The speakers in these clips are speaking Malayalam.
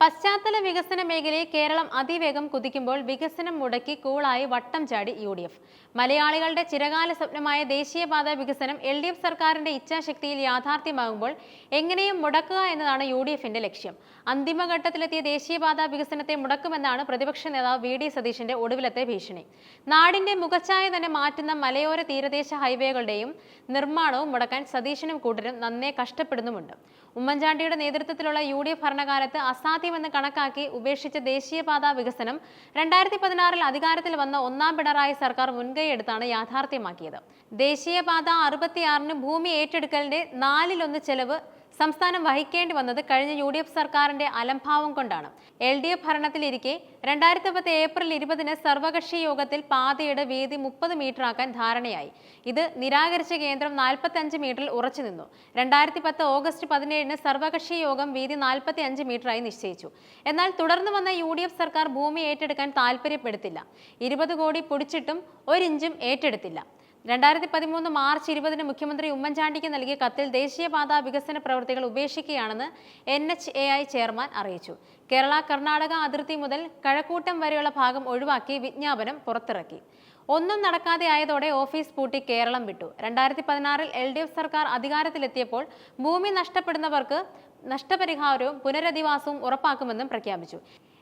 പശ്ചാത്തല വികസന മേഖലയിൽ കേരളം അതിവേഗം കുതിക്കുമ്പോൾ വികസനം മുടക്കി കൂളായി വട്ടം ചാടി യു ഡി എഫ്. മലയാളികളുടെ ചിരകാല സ്വപ്നമായ ദേശീയപാത വികസനം എൽ ഡി എഫ് സർക്കാരിന്റെ ഇച്ഛാശക്തിയിൽ യാഥാർത്ഥ്യമാകുമ്പോൾ എങ്ങനെയും മുടക്കുക എന്നതാണ് യു ഡി എഫിന്റെ ലക്ഷ്യം. അന്തിമഘട്ടത്തിലെത്തിയ ദേശീയപാത വികസനത്തെ മുടക്കുമെന്നാണ് പ്രതിപക്ഷ നേതാവ് വി ഡി സതീശന്റെ ഒടുവിലത്തെ ഭീഷണി. നാടിന്റെ മുഖച്ഛായ തന്നെ മാറ്റുന്ന മലയോര തീരദേശ ഹൈവേകളുടെയും നിർമ്മാണവും മുടക്കാൻ സതീശനും കൂട്ടരും നന്നേ കഷ്ടപ്പെടുന്നുമുണ്ട്. ഉമ്മൻചാണ്ടിയുടെ നേതൃത്വത്തിലുള്ള യു ഡി എഫ് ഭരണകാലത്ത് അസാധ്യമെന്ന് കണക്കാക്കി ഉപേക്ഷിച്ച ദേശീയപാത വികസനം രണ്ടായിരത്തി പതിനാറിൽ അധികാരത്തിൽ വന്ന ഒന്നാം പിണറായി സർക്കാർ മുൻകൈയെടുത്താണ് യാഥാർത്ഥ്യമാക്കിയത്. ദേശീയപാത അറുപത്തിയാറിന് ഭൂമി ഏറ്റെടുക്കലിന്റെ നാലിലൊന്ന് ചെലവ് സംസ്ഥാനം വഹിക്കേണ്ടി വന്നത് കഴിഞ്ഞ യു ഡി എഫ് സർക്കാരിന്റെ അലംഭാവം കൊണ്ടാണ്. എൽ ഡി എഫ് ഭരണത്തിലിരിക്കെ രണ്ടായിരത്തി പത്ത് ഏപ്രിൽ ഇരുപതിന് സർവകക്ഷി യോഗത്തിൽ പാതയുടെ വീതി മുപ്പത് മീറ്ററാക്കാൻ ധാരണയായി. ഇത് നിരാകരിച്ച കേന്ദ്രം നാൽപ്പത്തി മീറ്ററിൽ ഉറച്ചു നിന്നു. രണ്ടായിരത്തി പത്ത് ഓഗസ്റ്റ് പതിനേഴിന് സർവകക്ഷി യോഗം വീതി നാൽപ്പത്തി അഞ്ച് മീറ്ററായി നിശ്ചയിച്ചു. എന്നാൽ തുടർന്ന് വന്ന യു ഡി എഫ് സർക്കാർ ഭൂമി ഏറ്റെടുക്കാൻ താല്പര്യപ്പെടുത്തില്ല ഇരുപത് കോടി പൊടിച്ചിട്ടും ഒരിഞ്ചും ഏറ്റെടുത്തില്ല. രണ്ടായിരത്തി പതിമൂന്ന് മാർച്ച് ഇരുപതിന് മുഖ്യമന്ത്രി ഉമ്മൻചാണ്ടിക്ക് നൽകിയ കത്തിൽ ദേശീയപാത വികസന പ്രവൃത്തികൾ ഉപേക്ഷിക്കുകയാണെന്ന് N H A I chairman അറിയിച്ചു. കേരള കർണാടക അതിർത്തി മുതൽ കഴക്കൂട്ടം വരെയുള്ള ഭാഗം ഒഴിവാക്കി വിജ്ഞാപനം പുറത്തിറക്കി. ഒന്നും നടക്കാതെ ആയതോടെ ഓഫീസ് പൂട്ടി കേരളം വിട്ടു. രണ്ടായിരത്തി പതിനാറിൽ എൽ ഡി എഫ് സർക്കാർ അധികാരത്തിലെത്തിയപ്പോൾ ഭൂമി നഷ്ടപ്പെടുന്നവർക്ക് നഷ്ടപരിഹാരവും പുനരധിവാസവും ഉറപ്പാക്കുമെന്നും പ്രഖ്യാപിച്ചു.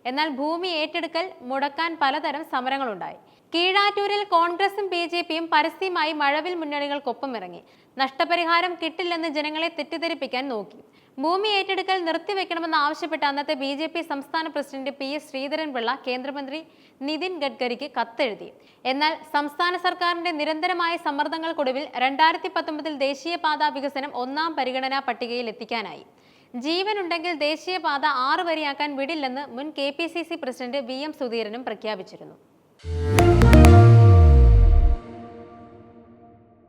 എന്നാൽ ഭൂമി ഏറ്റെടുക്കൽ മുടക്കാൻ പലതരം സമരങ്ങളുണ്ടായി. കീഴാറ്റൂരിൽ കോൺഗ്രസും ബി ജെ പിയും പരസ്യമായി മഴവിൽ മുന്നണികൾക്കൊപ്പം ഇറങ്ങി. നഷ്ടപരിഹാരം കിട്ടില്ലെന്ന് ജനങ്ങളെ തെറ്റിദ്ധരിപ്പിക്കാൻ നോക്കി. ഭൂമി ഏറ്റെടുക്കൽ നിർത്തിവെക്കണമെന്ന് ആവശ്യപ്പെട്ട് അന്നത്തെ ബി ജെ പി സംസ്ഥാന പ്രസിഡന്റ് പി എസ് ശ്രീധരൻപിള്ള കേന്ദ്രമന്ത്രി നിതിൻ ഗഡ്കരിക്ക് കത്തെഴുതി. എന്നാൽ സംസ്ഥാന സർക്കാരിന്റെ നിരന്തരമായ സമ്മർദ്ദങ്ങൾക്കൊടുവിൽ രണ്ടായിരത്തി പത്തൊമ്പതിൽ ദേശീയപാത വികസനം ഒന്നാം പരിഗണനാ പട്ടികയിൽ എത്തിക്കാനായി. ജീവനുണ്ടെങ്കിൽ ദേശീയപാത ആറ് വരിയാക്കാൻ വിടില്ലെന്ന് മുൻ K P C C president V M സുധീരനും പ്രഖ്യാപിച്ചിരുന്നു.